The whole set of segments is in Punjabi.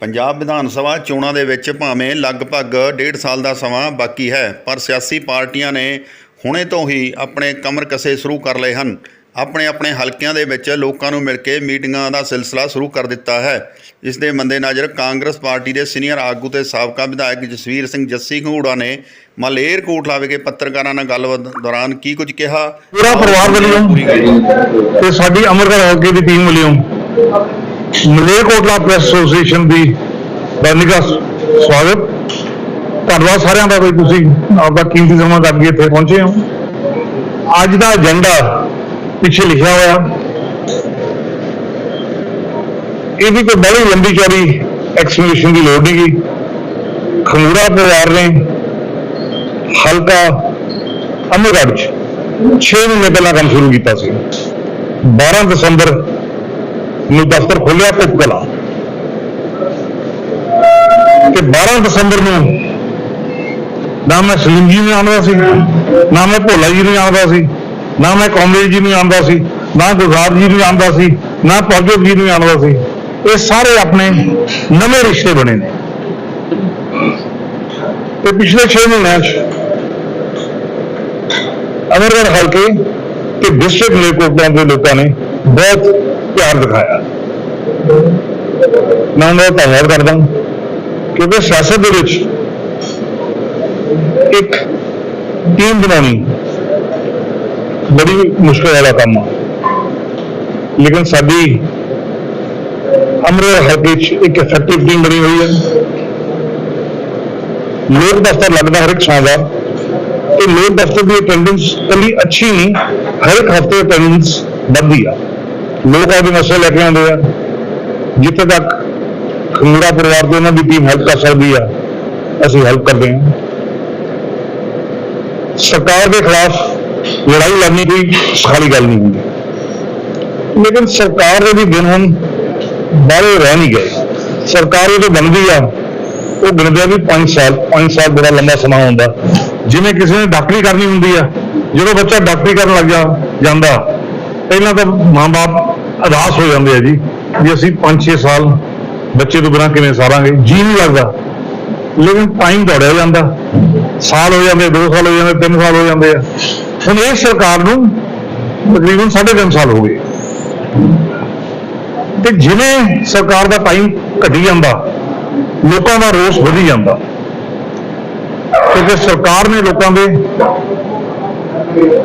ਪੰਜਾਬ ਵਿਧਾਨ ਸਭਾ ਚੋਣਾਂ ਦੇ ਵਿੱਚ ਭਾਵੇਂ ਲਗਭਗ ਡੇਢ ਸਾਲ ਦਾ ਸਮਾਂ ਬਾਕੀ ਹੈ, ਪਰ ਸਿਆਸੀ ਪਾਰਟੀਆਂ ਨੇ ਹੁਣੇ ਤੋਂ ਹੀ ਆਪਣੇ ਕਮਰ ਕਸੇ ਸ਼ੁਰੂ ਕਰ ਲਏ ਹਨ। ਆਪਣੇ ਆਪਣੇ ਹਲਕਿਆਂ ਦੇ ਵਿੱਚ ਲੋਕਾਂ ਨੂੰ ਮਿਲ ਕੇ ਮੀਟਿੰਗਾਂ ਦਾ ਸਿਲਸਿਲਾ ਸ਼ੁਰੂ ਕਰ ਦਿੱਤਾ ਹੈ। ਇਸ ਦੇ ਮੱਦੇਨਜ਼ਰ ਕਾਂਗਰਸ ਪਾਰਟੀ ਦੇ ਸੀਨੀਅਰ ਆਗੂ ਤੇ ਸਾਬਕਾ ਵਿਧਾਇਕ ਜਸਵੀਰ ਸਿੰਘ ਜੱਸੀ ਘੂੜਾ ਨੇ ਮਲੇਰ ਕੋਟਲਾ ਵਿਖੇ ਪੱਤਰਕਾਰਾਂ ਨਾਲ ਗੱਲਬਾਤ ਦੌਰਾਨ ਕੀ ਕੁਝ ਕਿਹਾ? ਪੂਰਾ ਪਰਿਵਾਰ ਵੱਲੋਂ ਤੇ ਸਾਡੀ ਅਮਰਗੜ੍ਹ ਹਲਕੇ ਦੀ ਟੀਮ ਵੱਲੋਂ ਮਲੇਰਕੋਟਲਾ ਪ੍ਰੈਸ ਐਸੋਸੀਏਸ਼ਨ ਦੀ ਦਾ ਸਵਾਗਤ। ਧੰਨਵਾਦ ਸਾਰਿਆਂ ਦਾ ਵੀ ਤੁਸੀਂ ਆਪਦਾ ਕੀਮਤੀ ਸਮਾਂ ਕੱਢ ਕੇ ਇੱਥੇ ਪਹੁੰਚੇ ਹੋ। ਅੱਜ ਦਾ ਏਜੰਡਾ ਪਿੱਛੇ ਲਿਖਿਆ ਹੋਇਆ। ਇਹ ਵੀ ਕੋਈ ਬੜੀ ਲੰਬੀ ਚੌੜੀ ਐਕਸਪਲੇਨੇਸ਼ਨ ਦੀ ਲੋੜ ਨਹੀਂ ਗਈ ਖੰਗੂਰਾ ਪਰਿਵਾਰ ਨੇ ਹਲਕਾ ਅਮਰਗੜ੍ਹ ਚ 6 ਮਹੀਨੇ ਪਹਿਲਾਂ ਕੰਮ ਸ਼ੁਰੂ ਕੀਤਾ ਸੀ। 12 ਦਸੰਬਰ ਨੂੰ ਦਫ਼ਤਰ ਖੋਲਿਆ ਪੁੱਕਲਾ ਤੇ 12 ਦਸੰਬਰ ਨੂੰ ਨਾ ਮੈਂ ਸਲੀਮ ਜੀ ਨੂੰ ਆਉਂਦਾ ਸੀ, ਨਾ ਮੈਂ ਭੋਲਾ ਜੀ ਨੂੰ ਆਉਂਦਾ ਸੀ, ਨਾ ਮੈਂ ਕੌਮਰੇਜ ਜੀ ਨੂੰ ਆਉਂਦਾ ਸੀ, ਨਾ ਗੁਜ਼ਾਰ ਜੀ ਨੂੰ ਆਉਂਦਾ ਸੀ, ਨਾ ਪ੍ਰਭਜੋਤ ਜੀ ਨੂੰ ਆਉਂਦਾ ਸੀ। ਇਹ ਸਾਰੇ ਆਪਣੇ ਨਵੇਂ ਰਿਸ਼ਤੇ ਬਣੇ ਨੇ। ਤੇ ਪਿਛਲੇ 6 ਮਹੀਨਿਆਂ 'ਚ ਅਮਰਗੜ੍ਹ ਹਲਕੇ ਤੇ ਡਿਸਟ੍ਰਿਕਟ ਮਲੇਰਕੋਟਲਾ ਦੇ ਲੋਕਾਂ ਨੇ ਬਹੁਤ ਪਿਆਰ ਦਿਖਾਇਆ। ਮੈਂ ਉਹਨਾਂ ਦਾ ਧੰਨਵਾਦ ਕਰਦਾ ਕਿਉਂਕਿ ਸਿਆਸਤ ਦੇ ਵਿੱਚ ਇੱਕ ਟੀਮ ਬਣਾਉਣੀ ਬੜੀ ਮੁਸ਼ਕਲ ਵਾਲਾ ਕੰਮ ਆ। ਲੇਕਿਨ ਸਾਡੀ ਅਮਰਗੜ੍ਹ ਹਲਕੇ 'ਚ ਇੱਕ ਇਫੈਕਟਿਵ ਟੀਮ ਬਣੀ ਹੋਈ ਹੈ। ਲੋਕ ਦਫ਼ਤਰ ਲੱਗਦਾ ਹਰ ਇੱਕ ਸੋਮਵਾਰ ਤੇ ਲੋਕ ਦਫ਼ਤਰ ਦੀ ਅਟੈਂਡੈਂਸ ਕੱਲੀ ਅੱਛੀ ਨਹੀਂ, ਹਰ ਇੱਕ ਹਫ਼ਤੇ ਅਟੈਂਡੈਂਸ ਵੱਧਦੀ ਆ। ਲੋਕ ਆਪਦੇ ਮਸਲੇ ਲੈ ਕੇ ਆਉਂਦੇ ਆ। ਜਿੱਥੇ ਤੱਕ ਖੰਗੂਰਾ ਪਰਿਵਾਰ ਦੇ ਉਹਨਾਂ ਦੀ ਟੀਮ ਹੈਲਪ ਕਰ ਸਕਦੀ ਆ, ਅਸੀਂ ਹੈਲਪ ਕਰਦੇ ਹਾਂ। ਸਰਕਾਰ ਦੇ ਖਿਲਾਫ ਲੜਾਈ ਲੜਨੀ ਕੋਈ ਖਾਲੀ ਗੱਲ ਨਹੀਂ ਹੁੰਦੀ। ਲੇਕਿਨ ਸਰਕਾਰ ਦੇ ਵੀ ਦਿਨ ਹੁਣ ਬਾਹਰੇ ਰਹਿ ਨਹੀਂ ਗਏ। ਸਰਕਾਰ ਉਹ ਬਣਦੀ ਆ, ਉਹ ਗਿਣਦੇ ਆ ਵੀ 5 ਸਾਲ 5 ਸਾਲ ਬੜਾ ਲੰਬਾ ਸਮਾਂ ਹੁੰਦਾ। ਜਿਵੇਂ ਕਿਸੇ ਨੇ ਡਾਕਟਰੀ ਕਰਨੀ ਹੁੰਦੀ ਆ, ਜਦੋਂ ਬੱਚਾ ਡਾਕਟਰੀ ਕਰਨ ਲੱਗ ਜਾਂਦਾ, ਪਹਿਲਾਂ ਤਾਂ ਮਾਂ-ਬਾਪ ਅਦਾਸ ਹੋ ਜਾਂਦੇ ਆ ਜੀ ਵੀ ਅਸੀਂ 5-6 ਸਾਲ ਬੱਚੇ ਤੋਂ ਬਿਨਾਂ ਕਿਵੇਂ ਸਾਰਾਂਗੇ? ਜੀ ਨਹੀਂ ਲੱਗਦਾ। ਲੇਕਿਨ ਟਾਈਮ ਦੌੜਿਆ ਜਾਂਦਾ। ਸਾਲ ਹੋ ਜਾਂਦੇ 2 ਸਾਲ ਹੋ ਜਾਂਦੇ 3 ਸਾਲ ਹੋ ਜਾਂਦੇ ਆ। ਹੁਣ ਇਹ ਸਰਕਾਰ ਨੂੰ ਤਕਰੀਬਨ 3.5 ਸਾਲ ਹੋ ਗਏ। ਤੇ ਜਿਵੇਂ ਸਰਕਾਰ ਦਾ ਟਾਈਮ ਘਟੀ ਜਾਂਦਾ, ਲੋਕਾਂ ਦਾ ਰੋਸ ਵਧੀ ਜਾਂਦਾ। ਕਿਉਂਕਿ ਸਰਕਾਰ ਨੇ ਲੋਕਾਂ ਦੇ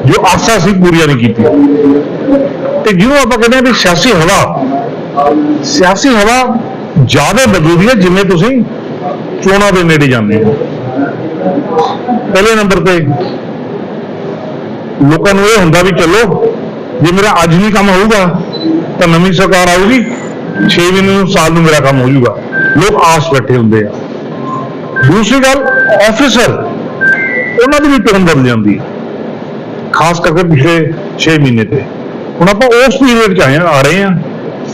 ਜੋ ਆਸਾਂ ਸੀ ਪੂਰੀਆਂ ਨਹੀਂ ਕੀਤੀਆਂ। ਤੇ ਜਿਹਨੂੰ ਆਪਾਂ ਕਹਿੰਦੇ ਆ ਵੀ ਸਿਆਸੀ ਹਵਾ ਸਿਆਸੀ ਹਵਾ ਜ਼ਿਆਦਾ ਬਦਲਦੀ ਹੈ ਜਿਵੇਂ ਤੁਸੀਂ ਚੋਣਾਂ ਦੇ ਨੇੜੇ ਜਾਂਦੇ ਹੋ। ਪਹਿਲੇ ਨੰਬਰ ਤੇ ਲੋਕਾਂ ਨੂੰ ਇਹ ਹੁੰਦਾ ਵੀ ਚਲੋ, ਜੇ ਮੇਰਾ ਅੱਜ ਨਹੀਂ ਕੰਮ ਹੋਊਗਾ, ਤਾਂ ਨਵੀਂ ਸਰਕਾਰ ਆਊਗੀ 6 ਮਹੀਨੇ ਨੂੰ ਸਾਲ ਨੂੰ ਮੇਰਾ ਕੰਮ ਹੋ ਜਾਊਗਾ ਲੋਕ ਆਸ ਬੈਠੇ ਹੁੰਦੇ ਆ। ਦੂਸਰੀ ਗੱਲ ਆਫੀਸਰ ਉਹਨਾਂ ਦੀ ਵੀ ਟਰਨ ਬਦਲ ਜਾਂਦੀ ਹੈ, ਖਾਸ ਕਰਕੇ ਪਿਛਲੇ 6 ਮਹੀਨੇ ਤੇ। ਹੁਣ ਆਪਾਂ ਉਸ ਪੀਰੀਅਡ ਚ ਆਏ ਆ ਆ ਰਹੇ ਆ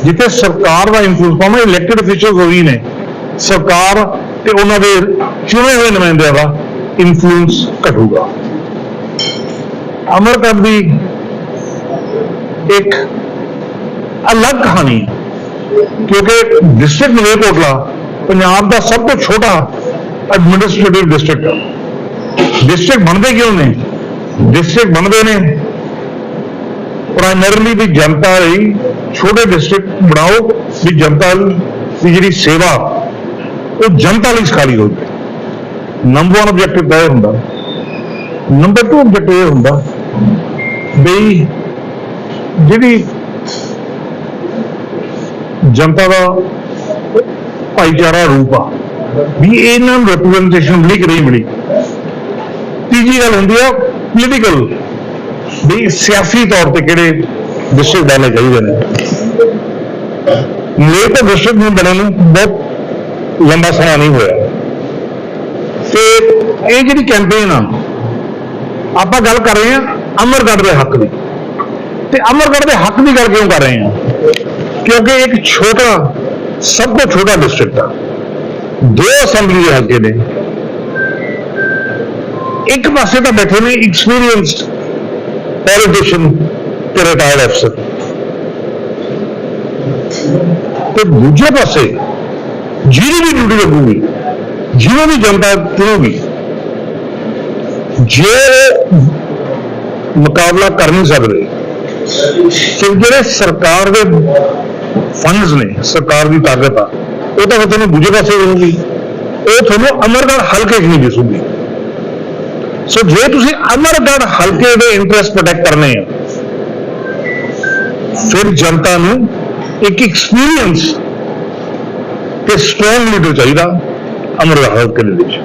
ਜਿੱਥੇ ਸਰਕਾਰ ਦਾ ਇਨਫਲੂਐਂਸ ਭਾਵੇਂ ਇਲੈਕਟਿਡ ਅਫੀਸ਼ੀਅਲਸ ਹੋਈ ਨੇ। ਸਰਕਾਰ ਤੇ ਉਹਨਾਂ ਦੇ ਚੁਣੇ ਹੋਏ ਨੁਮਾਇੰਦਿਆਂ ਦਾ ਇਨਫਲੂਐਂਸ ਘਟੂਗਾ। ਅਮਰਕੰਦ ਦੀ ਇੱਕ ਅਲੱਗ ਕਹਾਣੀ ਹੈ, ਕਿਉਂਕਿ ਡਿਸਟ੍ਰਿਕਟ ਮਲੇਰਕੋਟਲਾ ਪੰਜਾਬ ਦਾ ਸਭ ਤੋਂ ਛੋਟਾ ਐਡਮਿਨਿਸਟ੍ਰੇਟਿਵ ਡਿਸਟ੍ਰਿਕਟ ਹੈ ਡਿਸਟ੍ਰਿਕਟ ਬਣਦੇ ਕਿਉਂ ਨੇ? ਡਿਸਟ੍ਰਿਕਟ ਬਣਦੇ ਨੇ ਪ੍ਰਾਇਮਰੀਲੀ ਵੀ ਜਨਤਾ ਲਈ ਛੋਟੇ ਡਿਸਟ੍ਰਿਕਟ ਬਣਾਓ, ਵੀ ਜਨਤਾ ਦੀ ਜਿਹੜੀ ਸੇਵਾ, ਉਹ ਜਨਤਾ ਲਈ ਸਖਾਲੀ ਹੋ ਨੰਬਰ 1 ਆਬਜੈਕਟਿਵ ਤਾਂ ਇਹ ਹੁੰਦਾ। ਨੰਬਰ 2 ਆਬਜੈਕਟਿਵ ਇਹ ਹੁੰਦਾ ਬਈ ਜਿਹੜੀ ਜਨਤਾ ਦਾ ਭਾਈਚਾਰਾ ਰੂਪ ਆ, ਵੀ ਇਹਨਾਂ ਨੂੰ ਰਿਪਰੈਜ਼ੈਂਟੇਸ਼ਨ ਮਿਲੀ ਕਿ ਨਹੀਂ ਮਿਲੀ ਤੀਜੀ ਗੱਲ ਹੁੰਦੀ ਆ ਪੋਲੀਟੀਕਲ ਵੀ ਸਿਆਸੀ ਤੌਰ ਤੇ ਕਿਹੜੇ ਡਿਸਟ੍ਰਿਕਟ ਬਣੇ ਚਾਹੀਦੇ ਨੇ? ਮੇਰੇ ਤਾਂ ਡਿਸਟ੍ਰਿਕਟ ਨੂੰ ਬਣਨ ਨੂੰ ਬਹੁਤ ਲੰਬਾ ਸਮਾਂ ਨਹੀਂ ਹੋਇਆ। ਤੇ ਇਹ ਜਿਹੜੀ ਕੈਂਪੇਨ ਆ, ਆਪਾਂ ਗੱਲ ਕਰ ਰਹੇ ਹਾਂ ਅਮਰਗੜ੍ਹ ਦੇ ਹੱਕ ਦੀ। ਤੇ ਅਮਰਗੜ੍ਹ ਦੇ ਹੱਕ ਦੀ ਗੱਲ ਕਿਉਂ ਕਰ ਰਹੇ ਹਾਂ? ਕਿਉਂਕਿ ਇੱਕ ਛੋਟਾ, ਸਭ ਤੋਂ ਛੋਟਾ ਡਿਸਟ੍ਰਿਕਟ ਆ। ਦੋ ਅਸੈਂਬਲੀ ਦੇ ਹਲਕੇ ਨੇ। ਇੱਕ ਪਾਸੇ ਤਾਂ ਬੈਠੇ ਨੇ ਐਕਸਪੀਰੀਅੰਸਡ ਪੋਲੀਟੀਸ਼ੀਅਨ ਤੇ ਰਿਟਾਇਰਡ ਅਫਸਰ ਤੇ ਦੂਜੇ ਪਾਸੇ, ਜਿਹਦੀ ਵੀ ਡਿਊਟੀ ਲੱਗੂਗੀ, ਜਿਹਨੂੰ ਵੀ ਜਨਤਾ ਚੁਣੂਗੀ, ਜੇ ਮੁਕਾਬਲਾ ਕਰ ਨਹੀਂ ਸਕਦੇ, ਤੇ ਜਿਹੜੇ ਸਰਕਾਰ ਦੇ ਫੰਡਸ ਨੇ, ਸਰਕਾਰ ਦੀ ਤਾਕਤ ਆ, ਉਹ ਤਾਂ ਫਿਰ ਤੁਹਾਨੂੰ ਦੂਜੇ ਪਾਸੇ ਰਹੂਗੀ ਉਹ ਤੁਹਾਨੂੰ ਅਮਰਗੜ੍ਹ ਹਲਕੇ 'ਚ ਨਹੀਂ ਦਿਸੂਗੀ। ਸੋ ਜੇ ਤੁਸੀਂ ਅਮਰਗੜ੍ਹ ਹਲਕੇ ਦੇ ਇੰਟਰਸਟ ਪ੍ਰੋਟੈਕਟ ਕਰਨੇ ਆ, ਫਿਰ ਜਨਤਾ ਨੂੰ ਇੱਕ ਐਕਸਪੀਰੀਅੰਸ ਤੇ ਸਟਰੋਂਗ ਲੀਡਰ ਚਾਹੀਦਾ ਅਮਰਗੜ੍ਹ ਹਲਕੇ ਦੇ ਵਿੱਚ।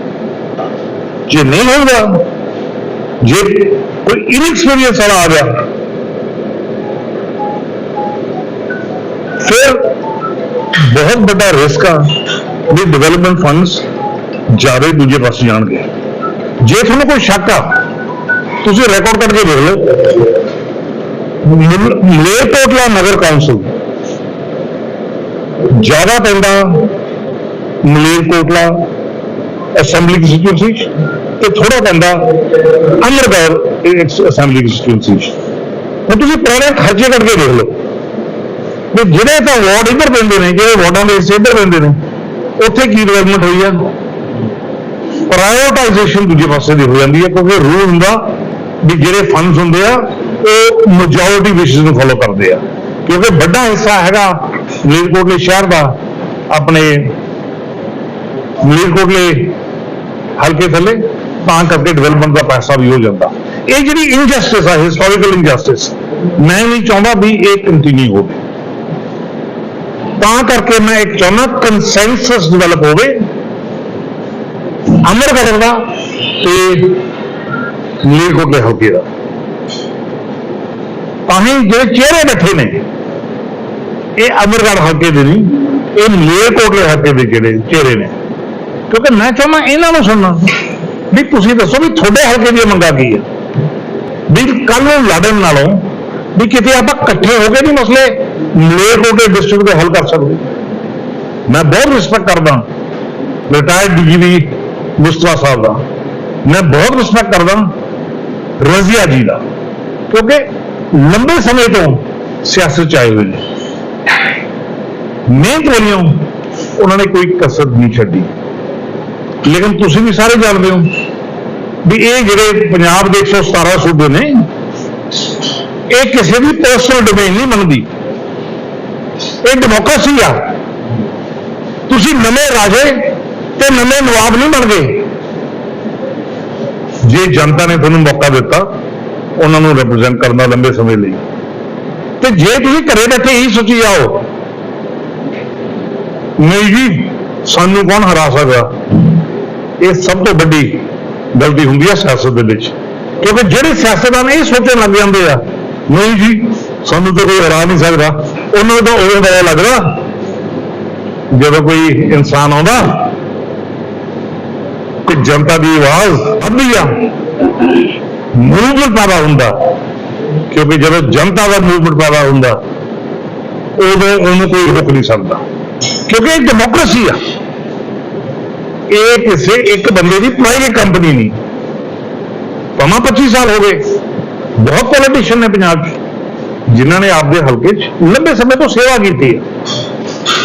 ਜੇ ਨਹੀਂ ਹੋਊਗਾ, ਜੇ ਕੋਈ ਇਨਐਕਸਪੀਰੀਅੰਸ ਵਾਲਾ ਆ ਗਿਆ, ਫਿਰ ਬਹੁਤ ਵੱਡਾ ਰਿਸਕ ਆ ਵੀ ਡਿਵੈਲਪਮੈਂਟ ਫੰਡਸ ਜ਼ਿਆਦਾ ਦੂਜੇ ਪਾਸੇ ਜਾਣਗੇ। ਜੇ ਤੁਹਾਨੂੰ ਕੋਈ ਸ਼ੱਕ ਆ, ਤੁਸੀਂ ਰਿਕਾਰਡ ਕਰਕੇ ਦੇਖ ਲਓ। ਮਲ- ਮਲੇਰਕੋਟਲਾ ਨਗਰ ਕੌਂਸਲ। ਜ਼ਿਆਦਾ ਪੈਂਦਾ ਮਲੇਰਕੋਟਲਾ ਅਸੈਂਬਲੀ ਕੰਸਟੀਟਿਊਂਸੀ ਤੇ ਥੋੜਾ ਪੈਂਦਾ ਅਮਰਗੜ੍ਹ ਅਸੈਂਬਲੀ ਕੰਸਟੀਟਿਊਂਸੀ ਹੁਣ ਤੁਸੀਂ ਪੁਰਾਣੇ ਖਰਚੇ ਕੱਢ ਕੇ ਦੇਖ ਲਓ। ਵੀ ਜਿਹੜੇ ਤਾਂ ਵਾਰਡ ਇੱਧਰ ਪੈਂਦੇ ਨੇ, ਜਿਹੜੇ ਵਾਰਡਾਂ ਦੇ ਹਿੱਸੇ ਇੱਧਰ ਪੈਂਦੇ ਨੇ, ਉੱਥੇ ਕੀ ਡਿਵੈਲਪਮੈਂਟ ਹੋਈ ਆ? ਪ੍ਰਾਇੋਰਟਾਈਜੇਸ਼ਨ ਦੂਜੇ ਪਾਸੇ ਦੀ ਹੋ ਜਾਂਦੀ ਹੈ, ਕਿਉਂਕਿ ਰੂਲ ਹੁੰਦਾ ਵੀ ਜਿਹੜੇ ਫੰਡਸ ਹੁੰਦੇ ਆ, ਉਹ ਮੈਜੋਰਿਟੀ ਵਿਸ਼ੇਸ ਨੂੰ ਫੋਲੋ ਕਰਦੇ ਆ। ਕਿਉਂਕਿ ਵੱਡਾ ਹਿੱਸਾ ਹੈਗਾ ਮਲੇਰਕੋਟਲੇ ਸ਼ਹਿਰ ਦਾ, ਆਪਣੇ ਮਲੇਰਕੋਟਲੇ ਹਲਕੇ ਥੱਲੇ, ਤਾਂ ਕਰਕੇ ਡਿਵੈਲਪਮੈਂਟ ਦਾ ਪੈਸਾ ਵੀ ਹੋ ਜਾਂਦਾ। ਇਹ ਜਿਹੜੀ ਇਨਜਸਟਿਸ ਆ ਹਿਸਟੋਰੀਕਲ ਇਨਜਸਟਿਸ ਮੈਂ ਨਹੀਂ ਚਾਹੁੰਦਾ ਵੀ ਇਹ ਕੰਟੀਨਿਊ ਹੋਵੇ। ਤਾਂ ਕਰਕੇ ਮੈਂ ਇੱਕ ਚਾਹੁੰਦਾ ਕੰਸੈਂਸਸ ਡਿਵੈਲਪ ਹੋਵੇ ਅਮਰਗੜ੍ਹ ਦਾ ਤੇ ਮਲੇਰਕੋਟਲੇ ਹਲਕੇ ਦਾ। ਤਾਂ ਹੀ ਜਿਹੜੇ ਚਿਹਰੇ ਬੈਠੇ ਨੇ, ਇਹ ਅਮਰਗੜ੍ਹ ਹਲਕੇ ਦੇ ਨਹੀਂ, ਇਹ ਮਲੇਰਕੋਟਲੇ ਹਲਕੇ ਦੇ ਜਿਹੜੇ ਚਿਹਰੇ ਨੇ। ਕਿਉਂਕਿ ਮੈਂ ਚਾਹੁੰਦਾ ਇਹਨਾਂ ਨੂੰ ਸੁਣਨਾ, ਵੀ ਤੁਸੀਂ ਦੱਸੋ ਵੀ ਤੁਹਾਡੇ ਹਲਕੇ ਦੀ ਮੰਗਾ ਕੀ ਹੈ ਵੀ ਕੱਲ ਨੂੰ ਲੜਨ ਨਾਲੋਂ ਵੀ ਕਿਤੇ ਆਪਾਂ ਇਕੱਠੇ ਹੋ ਕੇ ਨਹੀਂ ਮਸਲੇ ਮਲੇਰਕੋਟਲੇ ਡਿਸਟ੍ਰਿਕਟ ਦੇ ਹੱਲ ਕਰ ਸਕਦੇ। ਮੈਂ ਬਹੁਤ ਰਿਸਪੈਕਟ ਕਰਦਾ ਰਿਟਾਇਰਡ ਡੀਜੀਪੀ ਮੁਸਤਫਾ ਸਾਹਿਬ ਦਾ। ਮੈਂ ਬਹੁਤ ਰਿਸਪੈਕਟ ਕਰਦਾ ਰਜ਼ੀਆ ਜੀ ਦਾ, ਕਿਉਂਕਿ ਲੰਬੇ ਸਮੇਂ ਤੋਂ ਸਿਆਸਤ ਚ ਆਏ ਹੋਏ ਨੇ। ਮਿਹਨਤ ਵਾਲਿਆਂ ਉਹਨਾਂ ਨੇ ਕੋਈ ਕਸਰ ਨਹੀਂ ਛੱਡੀ। ਲੇਕਿਨ ਤੁਸੀਂ ਵੀ ਸਾਰੇ ਜਾਣਦੇ ਹੋ ਵੀ ਇਹ ਜਿਹੜੇ ਪੰਜਾਬ ਦੇ 117 ਸੂਬੇ ਨੇ, ਇਹ ਕਿਸੇ ਦੀ ਪਰਸਨਲ ਡੋਮੇਨ ਨਹੀਂ ਮੰਨਦੀ ਇਹ ਡੈਮੋਕ੍ਰੇਸੀ ਆ। ਤੁਸੀਂ ਨਵੇਂ ਰਾਜੇ ਤੇ ਨਵੇਂ ਨਵਾਬ ਨਹੀਂ ਬਣ ਗਏ। ਜੇ ਜਨਤਾ ਨੇ ਤੁਹਾਨੂੰ ਮੌਕਾ ਦਿੱਤਾ ਉਹਨਾਂ ਨੂੰ ਰਿਪਰੈਜ਼ੈਂਟ ਕਰਨ ਦਾ ਲੰਬੇ ਸਮੇਂ ਲਈ। ਤੇ ਜੇ ਤੁਸੀਂ ਘਰੇ ਬੈਠੇ ਹੀ ਸੋਚੀ ਜਾਓ ਨਹੀਂ ਜੀ ਸਾਨੂੰ ਕੌਣ ਹਰਾ ਸਕਦਾ? ਇਹ ਸਭ ਤੋਂ ਵੱਡੀ ਗਲਤੀ ਹੁੰਦੀ ਹੈ ਸਿਆਸਤ ਦੇ ਵਿੱਚ। ਕਿਉਂਕਿ ਜਿਹੜੇ ਸਿਆਸਤਦਾਨ ਇਹ ਸੋਚਣ ਲੱਗ ਜਾਂਦੇ ਆ ਨਹੀਂ ਜੀ ਸਾਨੂੰ ਤਾਂ ਕੋਈ ਹਰਾ ਨਹੀਂ ਸਕਦਾ। ਉਹਨਾਂ ਨੂੰ ਤਾਂ ਉਦੋਂ ਪਤਾ ਲੱਗਦਾ ਜਦੋਂ ਕੋਈ ਇਨਸਾਨ ਆਉਂਦਾ ਕਿ ਜਨਤਾ ਦੀ ਆਵਾਜ਼ ਅੱਧੀ ਆ। ਮੂਵਮੈਂਟ ਪੈਦਾ ਹੁੰਦਾ। ਕਿਉਂਕਿ ਜਦੋਂ ਜਨਤਾ ਦਾ ਮੂਵਮੈਂਟ ਪੈਦਾ ਹੁੰਦਾ, ਉਦੋਂ ਉਹਨੂੰ ਕੋਈ ਰੋਕ ਨਹੀਂ ਸਕਦਾ। ਕਿਉਂਕਿ ਇਹ ਡੈਮੋਕ੍ਰੇਸੀ ਆ। ਇਹ ਕਿਸੇ ਇੱਕ ਬੰਦੇ ਦੀ ਪ੍ਰਾਈਵੇਟ ਕੰਪਨੀ ਨਹੀਂ। ਪਮਾ 25 ਸਾਲ ਹੋ ਗਏ, ਬਹੁਤ ਪੋਲੀਟੀਸ਼ੀਅਨ ਨੇ ਪੰਜਾਬ 'ਚ, ਜਿਨ੍ਹਾਂ ਨੇ ਆਪਦੇ ਹਲਕੇ 'ਚ ਲੰਬੇ ਸਮੇਂ ਤੋਂ ਸੇਵਾ ਕੀਤੀ ਹੈ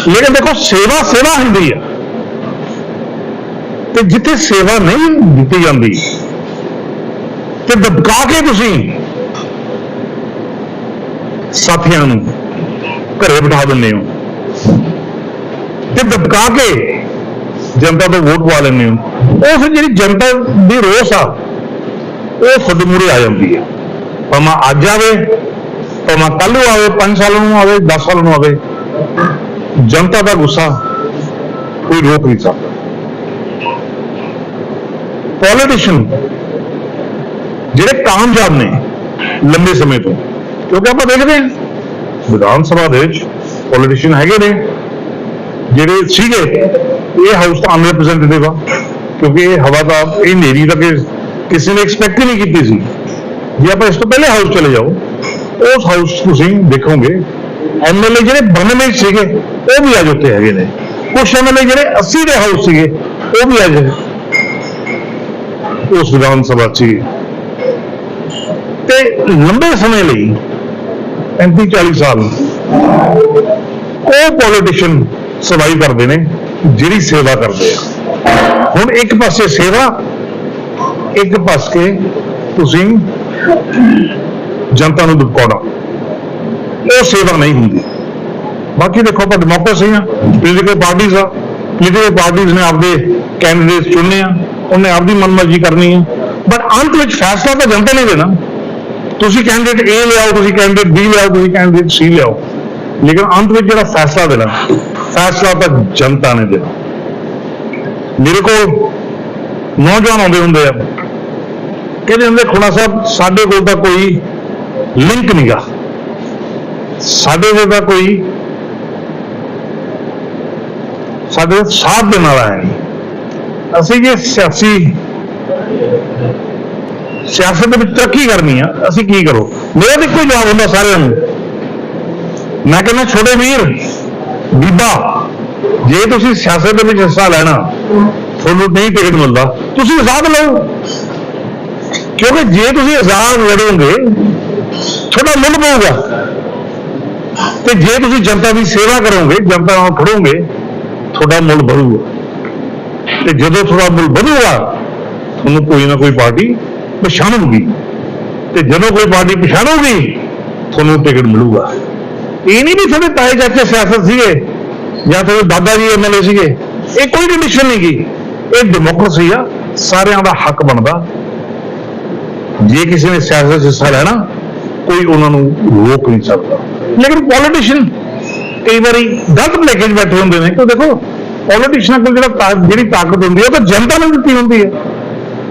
ਲੇਕਿਨ ਦੇਖੋ, ਸੇਵਾ ਸੇਵਾ ਹੁੰਦੀ ਹੈ ਤੇ ਜਿੱਥੇ ਸੇਵਾ ਨਹੀਂ ਦਿੱਤੀ ਜਾਂਦੀ, ਤੇ ਦਬਕਾ ਕੇ ਤੁਸੀਂ ਸਾਥੀਆਂ ਨੂੰ ਘਰੇ ਬਿਠਾ ਦਿੰਦੇ ਹੋ। ਤੇ ਦਬਕਾ ਕੇ ਜਨਤਾ ਤੋਂ ਵੋਟ ਪਾ ਲੈਂਦੇ ਹੋ। ਉਹ ਫਿਰ ਜਿਹੜੀ ਜਨਤਾ ਦੀ ਰੋਸ ਆ, ਉਹ ਤੁਹਾਡੇ ਆ ਜਾਂਦੀ ਹੈ ਭਾਵੇਂ ਅੱਜ ਆਵੇ, ਭਾਵੇਂ ਕੱਲ ਨੂੰ ਆਵੇ 5 ਸਾਲ ਨੂੰ ਆਵੇ 10 ਸਾਲ ਨੂੰ ਆਵੇ, ਜਨਤਾ ਦਾ ਗੁੱਸਾ ਕੋਈ ਰੋਕ ਨਹੀਂ ਸਕਦਾ। ਪੋਲੀਟੀਸ਼ੀਅਨ ਜਿਹੜੇ ਕਾਮਯਾਬ ਨੇ ਲੰਬੇ ਸਮੇਂ ਤੋਂ ਕਿਉਂਕਿ ਆਪਾਂ ਦੇਖਦੇ ਹਾਂ ਵਿਧਾਨ ਸਭਾ ਦੇ ਵਿੱਚ ਪੋਲੀਟੀਸ਼ੀਅਨ ਹੈਗੇ ਨੇ ਜਿਹੜੇ ਸੀਗੇ ਇਹ ਹਾਊਸ ਤਾਂ ਅਨਰਿਪਰੈਜ਼ੈਂਟੇਟਿਵ ਆ ਕਿਉਂਕਿ ਇਹ ਹਵਾ ਦਾ ਇਹ ਨੇਰੀ ਦਾ ਕਿ ਕਿਸੇ ਨੇ ਐਕਸਪੈਕਟ ਹੀ ਨਹੀਂ ਕੀਤੀ ਸੀ ਜੇ ਆਪਾਂ ਇਸ ਤੋਂ ਪਹਿਲੇ ਹਾਊਸ ਚਲੇ ਜਾਓ ਉਸ ਹਾਊਸ ਤੁਸੀਂ ਦੇਖੋਗੇ ਐਮਐਲਏ ਜਿਹੜੇ 92 ਵਿੱਚ ਸੀਗੇ ਉਹ ਵੀ ਅੱਜ ਉੱਥੇ ਹੈਗੇ ਨੇ ਕੁਝ ਐਮਐਲਏ ਜਿਹੜੇ 80 ਦੇ ਹਾਊਸ ਸੀਗੇ ਉਹ ਵੀ ਅੱਜ ਉਸ ਵਿਧਾਨ ਸਭਾ 'ਚ ਸੀਗੇ ਤੇ ਲੰਬੇ ਸਮੇਂ ਲਈ 35 40 ਸਾਲ, ਉਹ ਪੋਲੀਟੀਸ਼ੀਅਨ ਸਰਵਾਈਵ ਕਰਦੇ ਨੇ, ਜਿਹੜੀ ਸੇਵਾ ਕਰਦੇ ਆ। ਹੁਣ ਇੱਕ ਪਾਸੇ ਸੇਵਾ, ਇੱਕ ਪਾਸੇ ਤੁਸੀਂ ਜਨਤਾ ਨੂੰ ਦੁਪਕਾਉਣਾ ਉਹ ਸੇਵਾ ਨਹੀਂ ਹੁੰਦੀ। ਬਾਕੀ ਦੇਖੋ ਆਪਾਂ ਡੈਮੋਕ੍ਰੇਸੀ ਆ ਪੋਲੀਟੀਕਲ ਪਾਰਟੀਆਂ ਆ। ਪੋਲੀਟੀਕਲ ਪਾਰਟੀਆਂ ਨੇ ਆਪਦੇ ਕੈਂਡੀਡੇਟ ਚੁਣਨੇ ਆ। ਉਹਨੇ ਆਪਦੀ ਮਨਮਰਜ਼ੀ ਕਰਨੀ ਹੈ। ਬਟ ਅੰਤ ਵਿੱਚ ਫੈਸਲਾ ਤਾਂ ਜਨਤਾ ਨੇ ਦੇਣਾ। ਤੁਸੀਂ ਕੈਂਡੀਡੇਟ A ਲਿਆਓ, ਤੁਸੀਂ ਕੈਂਡੀਡੇਟ B ਲਿਆਓ, ਤੁਸੀਂ ਕੈਂਡੀਡੇਟ C ਲਿਆਓ। ਲੇਕਿਨ ਅੰਤ ਵਿੱਚ ਜਿਹੜਾ ਫੈਸਲਾ ਦੇਣਾ, ਫੈਸਲਾ ਤਾਂ ਜਨਤਾ ਨੇ ਦੇਣਾ। ਮੇਰੇ ਕੋਲ ਨੌਜਵਾਨ ਆਉਂਦੇ ਹੁੰਦੇ ਆ। ਕਹਿੰਦੇ ਹੁੰਦੇ, ਖੁਣਾ ਸਾਹਿਬ, ਸਾਡੇ ਕੋਲ ਤਾਂ ਕੋਈ ਲਿੰਕ ਨਹੀਂਗਾ ਸਾਡੇ ਕੋਲ ਤਾਂ ਕੋਈ, ਸਾਡੇ ਸਾਥ ਦੇਣ ਵਾਲਾ ਹੈ ਨਹੀਂ। ਅਸੀਂ ਜੇ ਸਿਆਸੀ ਸਿਆਸਤ ਦੇ ਵਿੱਚ ਤਰੱਕੀ ਕਰਨੀ ਆ, ਅਸੀਂ ਕੀ ਕਰੋ? ਮੇਰਾ ਤਾਂ ਇੱਕੋ ਜਵਾਬ ਹੁੰਦਾ ਸਾਰਿਆਂ ਨੂੰ। ਮੈਂ ਕਹਿੰਦਾ, ਛੋਟੇ ਵੀਰ, ਬੀਬਾ, ਜੇ ਤੁਸੀਂ ਸਿਆਸਤ ਦੇ ਵਿੱਚ ਹਿੱਸਾ ਲੈਣਾ, ਤੁਹਾਨੂੰ ਨਹੀਂ ਟਿਕਟ ਮਿਲਦਾ, ਤੁਸੀਂ ਆਜ਼ਾਦ ਲਓ। ਕਿਉਂਕਿ ਜੇ ਤੁਸੀਂ ਆਜ਼ਾਦ ਲੜੋਗੇ, ਤੁਹਾਡਾ ਮੁੱਲ ਪਊਗਾ। ਤੇ ਜੇ ਤੁਸੀਂ ਜਨਤਾ ਦੀ ਸੇਵਾ ਕਰੋਗੇ, ਜਨਤਾ ਨਾਲ ਖੜੋਗੇ, ਤੁਹਾਡਾ ਮੁੱਲ ਵਧੂਗਾ। ਤੇ ਜਦੋਂ ਤੁਹਾਡਾ ਮੁੱਲ ਵਧੂਗਾ, ਤੁਹਾਨੂੰ ਕੋਈ ਨਾ ਕੋਈ ਪਾਰਟੀ ਪਛਾਣੂਗੀ। ਤੇ ਜਦੋਂ ਕੋਈ ਪਾਰਟੀ ਪਛਾਣੂਗੀ, ਤੁਹਾਨੂੰ ਟਿਕਟ ਮਿਲੂਗਾ। ਇਹ ਨਹੀਂ ਵੀ ਤੁਹਾਡੇ ਤਾਏ ਚਾਚੇ ਸਿਆਸਤ ਸੀਗੇ, ਜਾਂ ਤੁਹਾਡੇ ਦਾਦਾ ਜੀ ਐਮਐਲਏ ਸੀਗੇ, ਇਹ ਕੋਈ ਡਿਮਿਸ਼ਨ ਨਹੀਂ ਗੀ। ਇਹ ਡੈਮੋਕ੍ਰੇਸੀ ਆ, ਸਾਰਿਆਂ ਦਾ ਹੱਕ ਬਣਦਾ। ਜੇ ਕਿਸੇ ਨੇ ਸਿਆਸਤ 'ਚ ਹਿੱਸਾ ਲੈਣਾ, ਕੋਈ ਉਹਨਾਂ ਨੂੰ ਰੋਕ ਨਹੀਂ ਸਕਦਾ। ਲੇਕਿਨ ਪੋਲੀਟੀਸ਼ੀਅਨ ਕਈ ਵਾਰੀ ਗਲਤ ਭਲੇਖੇ 'ਚ ਬੈਠੇ ਹੁੰਦੇ ਨੇ ਕਿ ਦੇਖੋ? ਪੋਲੀਟੀਸ਼ੀਅਨਾਂ ਕੋਲ ਜਿਹੜਾ ਤਾ- ਜਿਹੜੀ ਤਾਕਤ ਹੁੰਦੀ ਹੈ, ਉਹ ਤਾਂ ਜਨਤਾ ਨੂੰ ਦਿੱਤੀ ਹੁੰਦੀ ਹੈ।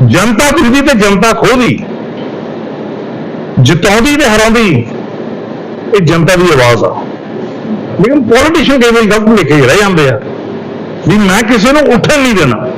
ਜਨਤਾ ਦਿੰਦੀ ਤੇ ਜਨਤਾ ਖੋਦੀ ਜਿਤਾਉਂਦੀ ਤੇ ਹਰਾਉਂਦੀ, ਇਹ ਜਨਤਾ ਦੀ ਆਵਾਜ਼ ਆ। ਲੇਕਿਨ ਪੋਲੀਟੀਸ਼ੀਅਨ ਕਈ ਵਾਰੀ ਗਲਤ ਭਲੇਖੇ 'ਚ ਰਹਿ ਜਾਂਦੇ ਆ। ਵੀ ਮੈਂ ਕਿਸੇ ਨੂੰ ਉੱਠਣ ਨਹੀਂ ਦੇਣਾ।